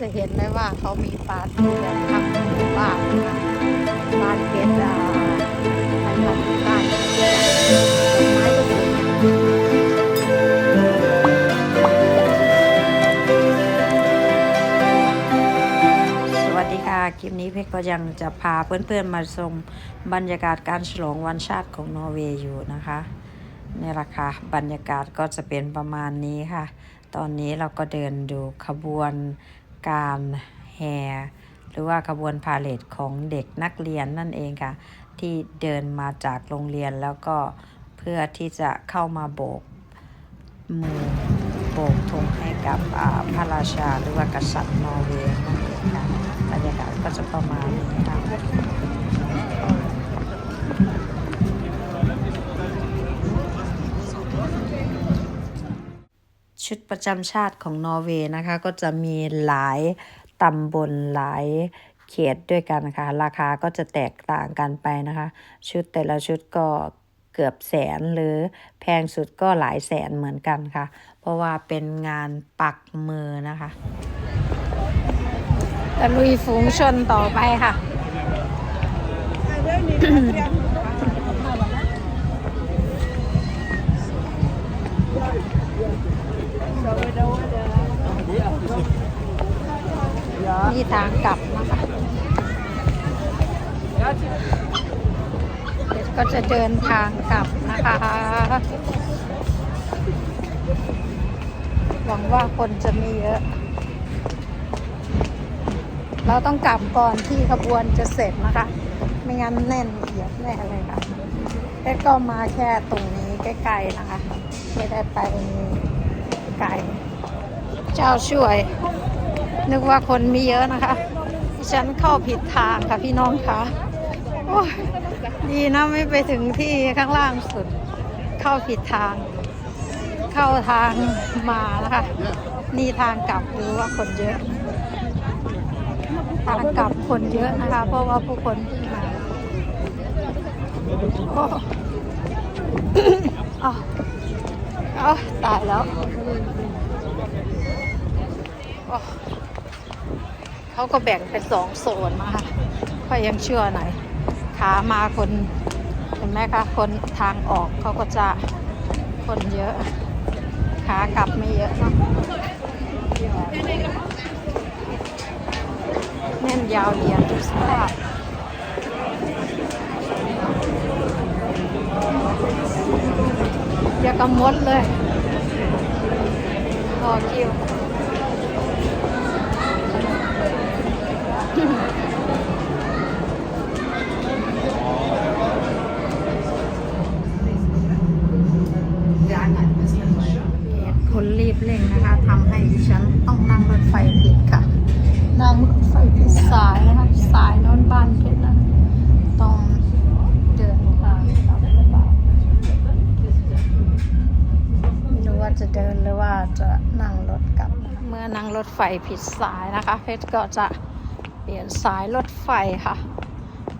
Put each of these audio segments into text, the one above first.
จะเห็นได้ว่าเขามีปาร์ตี้กันทั้งหมู่บ้านนะคะบ้านเพชรอ่าไปทำบ้านดอกไม้ก็สวยสวัสดีค่ะคลิปนี้เพชรก็ยังจะพาเพื่อนๆมาชมบรรยากาศการฉลองวันชาติของนอร์เวย์อยู่นะคะนี่แหละค่ะบรรยากาศก็จะเป็นประมาณนี้ค่ะ ตอนนี้เราก็เดินดูขบวน การแห่หรือว่าขบวนพาเลทของเด็กนักเรียนนั่นเองค่ะ ที่เดินมาจากโรงเรียนแล้วก็เพื่อที่จะเข้ามาโบกมือโบกธงให้กับอาพระราชาหรือว่ากษัตริย์นอร์เวย์นั่นเองค่ะบรรยากาศก็จะประมาณนี้ค่ะ ชุดประจำชาติของนอร์เวย์นะคะ ก็จะมีหลายตำบลหลายเขตด้วยกันนะคะ ราคาก็จะแตกต่างกันไปนะคะ ชุดแต่ละชุดก็เกือบแสนหรือแพงสุดก็หลายแสนเหมือนกันค่ะ เพราะว่าเป็นงานปักมือนะคะตะลุยฝูงชนต่อไปค่ะ นี่ทางกลับนะคะเดี๋ยวก็จะเดินทางกลับนะคะ หวังว่าคนจะไม่เยอะ เราต้องกลับก่อนที่ขบวนจะเสร็จนะคะ ไม่งั้นแน่นเอียดแน่เลยค่ะแค่ก็มาแค่ตรงนี้ใกล้ๆนะคะ ไม่ได้ไป ไกลเจ้าช่วย นึกว่าคนมีเยอะนะคะดิฉันเข้าผิดทางค่ะพี่น้องคะโอ้ดีนะไม่ไปถึงที่ข้างล่างสุด เข้าผิดทาง เข้าทางมานะคะ นี่ทางกลับหรือว่าคนเยอะทางกลับคนเยอะนะคะ เพราะว่าผู้คนมาโอ้ อ้าวอ้าวตายแล้วเขาก็แบ่งเป็นสองโซนนะคะค่อยยังเชื่อหน่อยขามาคนเห็นไหมคะคนทางออกเขาก็จะคนเยอะ ขากลับไม่เยอะเนาะแน่นยาวเหยียดดูสภาพ อย่ากำมดเลยรอคิวเหตุผลรีบเร่งนะคะทำให้ฉันต้องนั่งรถไฟผิดค่ะ นั่งรถไฟผิดสายนะคะสายโน้นบ้านเพชรนะต้องเดินทางกลับหรือเปล่าไม่รู้ว่าจะเดินหรือว่าจะนั่งรถกลับนะคะเมื่อนั่ง รถไฟผิดสายนะคะ เพชรก็จะเปลี่ยนสายรถไฟค่ะ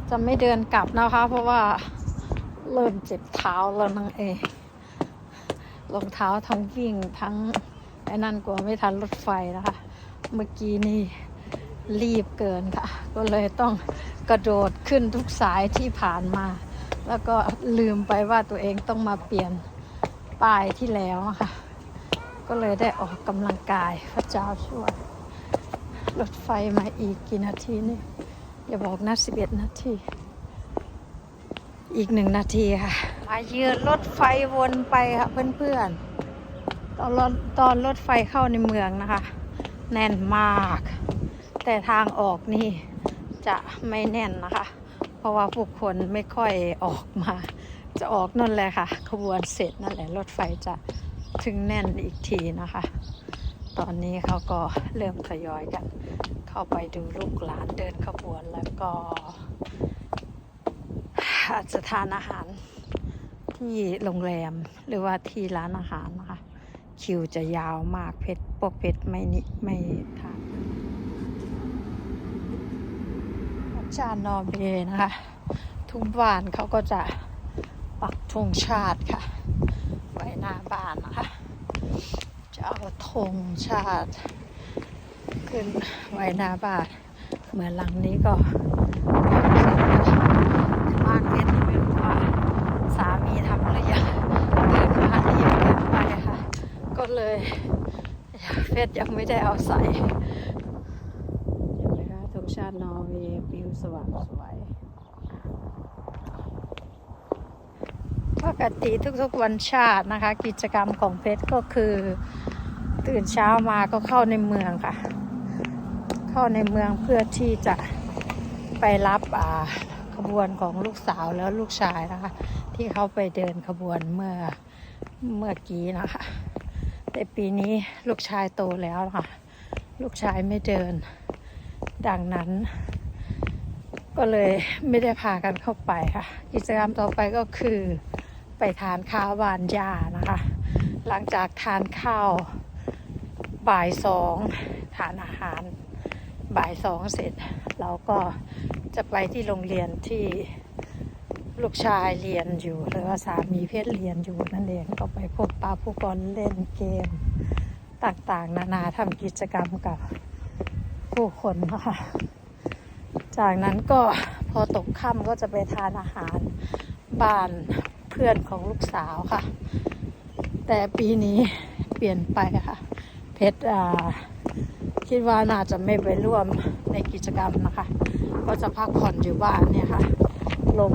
จะไม่เดินกลับนะคะ เพราะว่าเริ่มเจ็บเท้าแล้วนั่งเอรองเท้าทั้งวิ่งทั้งไอ้นั่นกลัวไม่ทันรถไฟนะคะ เมื่อกี้นี่รีบเกินค่ะ ก็เลยต้องกระโดดขึ้นทุกสายที่ผ่านมา แล้วก็ลืมไปว่าตัวเองต้องมาเปลี่ยนป้ายที่แล้วอะค่ะ ก็เลยได้ออกกำลังกายพระเจ้าช่วยรถไฟมาอีกกี่นาทีนี่ อย่าบอกนะ11นาที อีกหนึ่งนาทีค่ะ มาเยือนรถไฟวนไปค่ะเพื่อนๆ ตอนรถตอนรถไฟเข้าในเมืองนะคะ แน่นมาก แต่ทางออกนี่จะไม่แน่นนะคะ เพราะว่าผู้คนไม่ค่อยออกมา จะออกนั่นแหละค่ะ ขบวนเสร็จนั่นแหละรถไฟจะ ถึงแน่นอีกทีนะคะ ตอนนี้เขาก็เริ่มทยอยกัน เข้าไปดูลูกหลานเดินขบวนแล้วก็อาจจะทานอาหารที่โรงแรมหรือว่าที่ร้านอาหารนะคะ คิวจะยาวมากเพชรพวกเพชรไม่นิไม่ทานชาตินอร์เวย์นะคะ ทุกบ้านเขาก็จะปักธงชาติค่ะ ไว้หน้าบ้านนะคะจะ เอาธงชาติ ขึ้นไว้หน้าบ้านเหมือนหลังนี้ก็บ้านเพชรนี่ไม่รู้ว่าสามีทำหรือยังตื่นมาแล้วยังเกินไปค่ะ ก็เลยเพชรยังไม่ได้เอาใส่เห็นไหมคะธงชาตินอร์เวย์ปิวสว่างสวยปกติทุกๆวันชาตินะคะ กิจกรรมของเพชรก็คือ ตื่นเช้ามาก็เข้าในเมืองค่ะ เข้าในเมืองเพื่อที่จะไปรับอ่าขบวนของลูกสาวแล้วลูกชายนะคะ ที่เขาไปเดินขบวนเมื่อเมื่อกี้นะคะ แต่ปีนี้ลูกชายโตแล้วค่ะ ลูกชายไม่เดิน ดังนั้น ก็เลยไม่ได้พากันเข้าไปค่ะ กิจกรรมต่อไปก็คือไปทานข้าวบานยานะคะ หลังจากทานข้าว บ่ายสองทานอาหาร บ่ายสองเสร็จ เราก็จะไปที่โรงเรียนที่ลูกชายเรียนอยู่หรือว่าสามีเพชรเรียนอยู่นั่นเองก็ไปพบปาผู้กรเล่นเกม ต่างๆ นานาทำกิจกรรมกับผู้คนนะคะ จากนั้นก็พอตกค่ำก็จะไปทานอาหารบ้านเพื่อนของลูกสาวค่ะ แต่ปีนี้เปลี่ยนไปค่ะ เพชรคิดว่าน่าจะไม่ไปร่วมในกิจกรรมนะคะ ก็จะพักผ่อนอยู่บ้านเนี่ยค่ะ ลม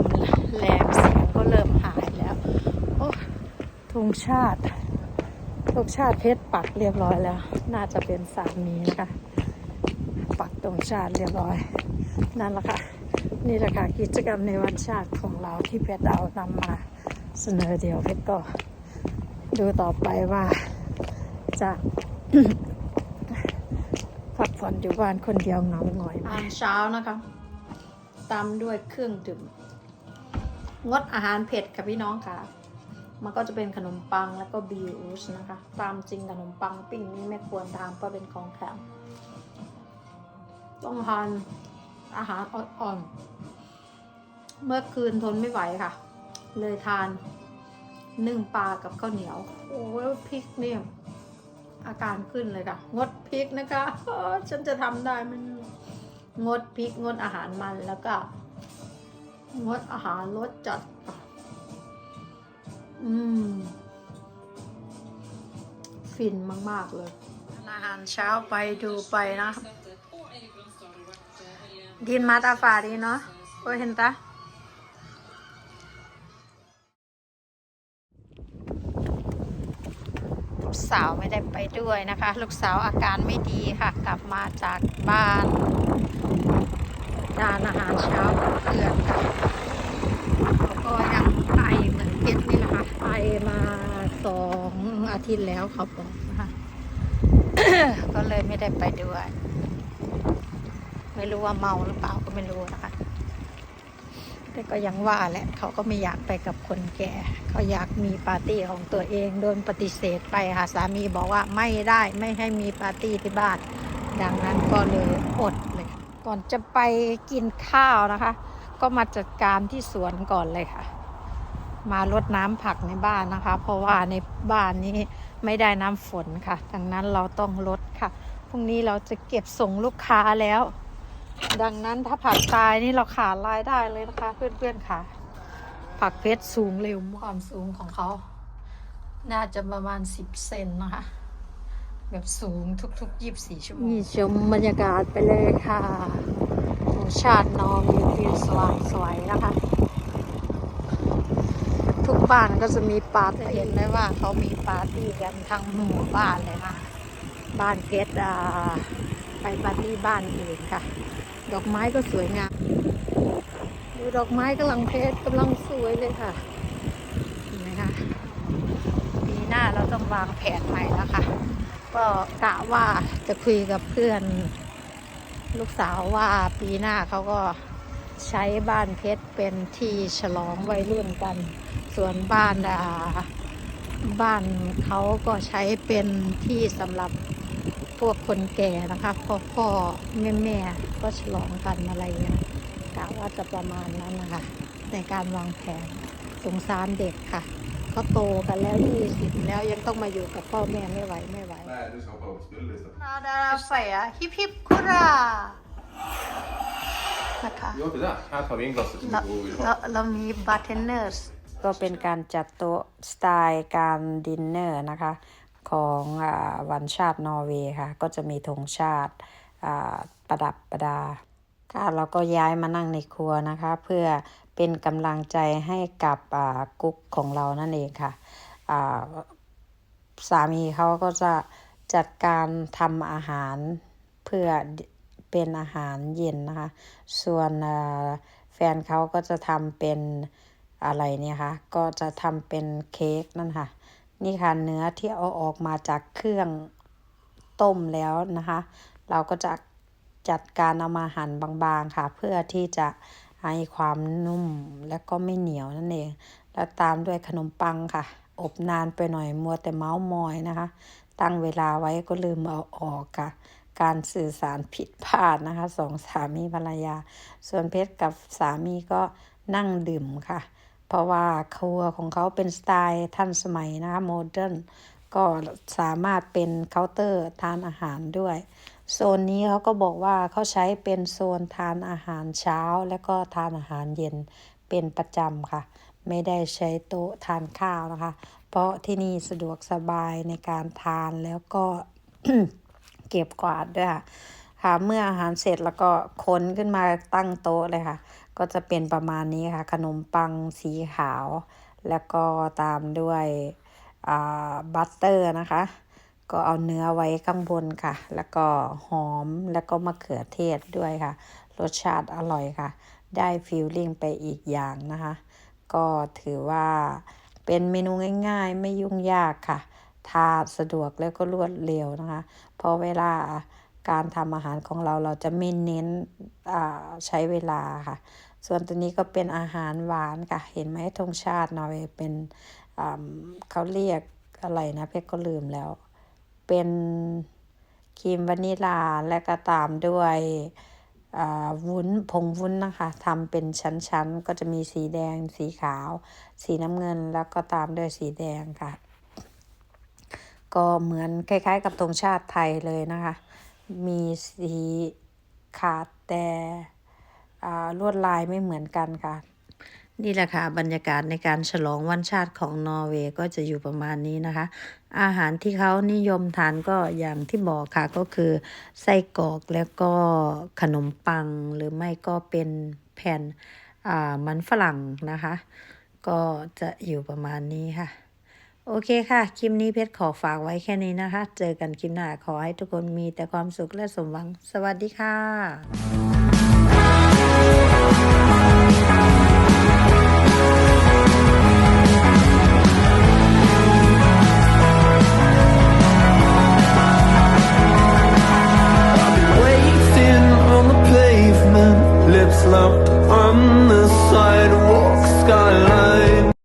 แรงเสียงก็เริ่มหายแล้วโอ้ธงชาติธงชาติเพชรปักเรียบร้อยแล้ว น่าจะเป็นสามีนะคะ ปักธงชาติเรียบร้อย นั่นแหละค่ะ นี่แหละค่ะกิจกรรมในวันชาติของเราที่เพชรเอานำมาเสนอเดี๋ยวเพชรก็ดูต่อไปว่าจะ พักผ่อนอยู่บ้านคนเดียวเหงาหน่อยอาหารเช้านะคะตามด้วยเครื่องดื่มงดอาหารเผ็ดค่ะพี่น้องค่ะ มันก็จะเป็นขนมปังแล้วก็บิวชนะคะ ตามจริงขนมปังปิ้งนี้ไม่ควรทานเพราะเป็นของแข็งต้องทานอาหารอ่อนๆ เมื่อคืนทนไม่ไหวค่ะ เลยทานนึ่งปลากับข้าวเหนียว โอ้ยพริกเนี่ย อาการขึ้นเลยค่ะ งดพริกนะคะฉันจะทำได้ไหมันงดพริกงดอาหารมันแล้วก็ งดอาหารรสจัดอืม ฟินมาก ๆ เลย อาหารเช้าไปดูไปนะครับ Din mata fari no? O henta? ลู กสาวไม่ได้ไปด้วยนะคะ ลูกสาวอาการไม่ดีค่ะ กลับมาจากบ้านทานอาหารเช้าเพื่อนค่ะก็ยังไอเหมือนเพชรนี่แหละค่ะไอมาสองอาทิตย์แล้วเขาบอกนะคะก็เลยไม่ได้ไปด้วย ไม่รู้ว่าเมาหรือเปล่าก็ไม่รู้นะคะ แต่ก็ยังว่าแหละเขาก็ไม่อยากไปกับคนแก่เขาอยากมีปาร์ตี้ของตัวเองโดนปฏิเสธไปค่ะสามีบอกว่าไม่ได้ไม่ให้มีปาร์ตี้ที่บ้าน ดังนั้นก็เลยอดเลย ก่อนจะไปกินข้าวนะคะ ก็มาจัดการที่สวนก่อนเลยค่ะ มารดน้ำผักในบ้านนะคะ เพราะว่าในบ้านนี้ไม่ได้น้ำฝนค่ะ ดังนั้นเราต้องลดค่ะพรุ่งนี้เราจะเก็บส่งลูกค้าแล้ว ดังนั้นถ้าผักตายนี่เราขาดรายได้เลยนะคะ เพื่อนๆค่ะ ผักเพชรสูงเร็วความสูงของเขา น่าจะประมาณ10เซนนะคะ แบบสูงทุกๆ24ชั่วโมงนี่ชมบรรยากาศไปเลยค่ะชาตินอร์มีวิวสว่างสวยนะคะ ทุกบ้านก็จะมีปาร์ตี้เห็นได้ว่าเขามีปาร์ตี้กันทั้งหมู่บ้านเลยค่ะ บ้านเพชรอ่าไปปาร์ตี้บ้านอื่นค่ะ ดอกไม้ก็สวยงามดูดอกไม้กำลังเพชรกำลังสวยเลยค่ะเห็นไหมคะปีหน้าเราต้องวางแผนใหม่แล้วค่ะ ก็กะว่าจะคุยกับเพื่อน ลูกสาวว่าปีหน้าเขาก็ใช้บ้านเพชรเป็นที่ฉลองวัยรุ่นกัน ส่วนบ้านอ่าบ้านเขาก็ใช้เป็นที่สำหรับ พวกคนแก่นะคะพ่อพ่อแม่แม่ก็ฉลองกันอะไรเงี้ยกะว่าจะประมาณนั้นนะคะ ในการวางแผนสงสารเด็กค่ะเขาโตกันแล้วยี่สิบแล้วยังต้องมาอยู่กับพ่อแม่ไม่ไหวไม่ไหว Nej, du ska hoppa på spellistan. นาดา säga hipp hipp hurra นะคะ Gör vi det? Här tar vi in glaset som เรา du vill เรา ha. เรามีบาร์เทนเนอร์สก็เป็นการจัดโต๊ะสไตล์การดินเนอร์นะคะ ของอวันชาตินอร์เวย์ค่ะ ก็จะมีธงชาติประดับประดาค่ะเราก็ย้ายมานั่งในครัวนะคะ เพื่อเป็นกำลังใจให้กับกุ๊กของเรานั่นเองค่ะสามีเขาก็จะจัดการทำอาหารเพื่อเป็นอาหารเย็นนะคะ ส่วนแฟนเขาก็จะทำเป็นอะไรเนี่ยคะ ก็จะทำเป็นเค้กนั่นค่ะ นี่ค่ะเนื้อที่เอาออกมาจากเครื่องต้มแล้วนะคะ เราก็จะจัดการเอามาหั่นบางๆค่ะ เพื่อที่จะให้ความนุ่มและก็ไม่เหนียวนั่นเอง แล้วตามด้วยขนมปังค่ะ อบนานไปหน่อยมัวแต่เมาส์มอยนะคะ ตั้งเวลาไว้ก็ลืมเอาออกค่ะ การสื่อสารผิดพลาดนะคะสองสามีภรรยา ส่วนเพชรกับสามีก็นั่งดื่มค่ะ เพราะว่าครัวของเขาเป็นสไตล์ทันสมัยนะคะโมเดิร์นก็สามารถเป็นเคาน์เตอร์ทานอาหารด้วย โซนนี้เขาก็บอกว่าเขาใช้เป็นโซนทานอาหารเช้า และก็ทานอาหารเย็นเป็นประจำค่ะ ไม่ได้ใช้โต๊ะทานข้าวนะคะ เพราะที่นี่สะดวกสบายในการทานแล้วก็เก็บกวาดด้วยค่ะคะเมื่ออาหารเสร็จแล้วก็ค้นขึ้นมาตั้งโต๊ะเลยค่ะ ก็จะเป็นประมาณนี้ค่ะ ขนมปังสีขาว แล้วก็ตามด้วยบัตเตอร์นะคะ ก็เอาเนื้อไว้ข้างบนค่ะ แล้วก็หอมแล้วก็มะเขือเทศด้วยค่ะ รสชาติอร่อยค่ะ ได้ฟิลลิ่งไปอีกอย่างนะคะ ก็ถือว่าเป็นเมนูง่าย ๆ ไม่ยุ่งยากค่ะ ทานสะดวกแล้วก็รวดเร็วนะคะพราะเวลา การทำอาหารของเราเราจะไม่เน้นใช้เวลาค่ะ ส่วนตัวนี้ก็เป็นอาหารหวานค่ะ เห็นไหมธงชาตินอร์เวย์เป็นเขาเรียกอะไรนะเพชรก็ลืมแล้ว เป็นครีมวานิลาและก็ตามด้วยวุ้นผงวุ้นนะคะทำเป็นชั้นๆ ก็จะมีสีแดง สีขาว สีน้ำเงินแล้วก็ตามด้วยสีแดงค่ะ ก็เหมือนคล้ายๆ กับธงชาติไทยเลยนะคะ มีสีขาดแต่ลวดลายไม่เหมือนกันค่ะ นี่แหละค่ะบรรยากาศในการฉลองวันชาติของนอร์เวย์ก็จะอยู่ประมาณนี้นะคะ อาหารที่เขานิยมทานก็อย่างที่บอกค่ะก็คือไส้กรอกแล้วก็ขนมปังหรือไม่ก็เป็นแผ่นมันฝรั่งนะคะ ก็จะอยู่ประมาณนี้ค่ะ โอเคค่ะ คลิปนี้เพชรขอฝากไว้แค่นี้นะคะ เจอกันคลิปหน้าขอให้ทุกคนมีแต่ความสุขและสมหวัง สวัสดีค่ะ locked on the sidewalk.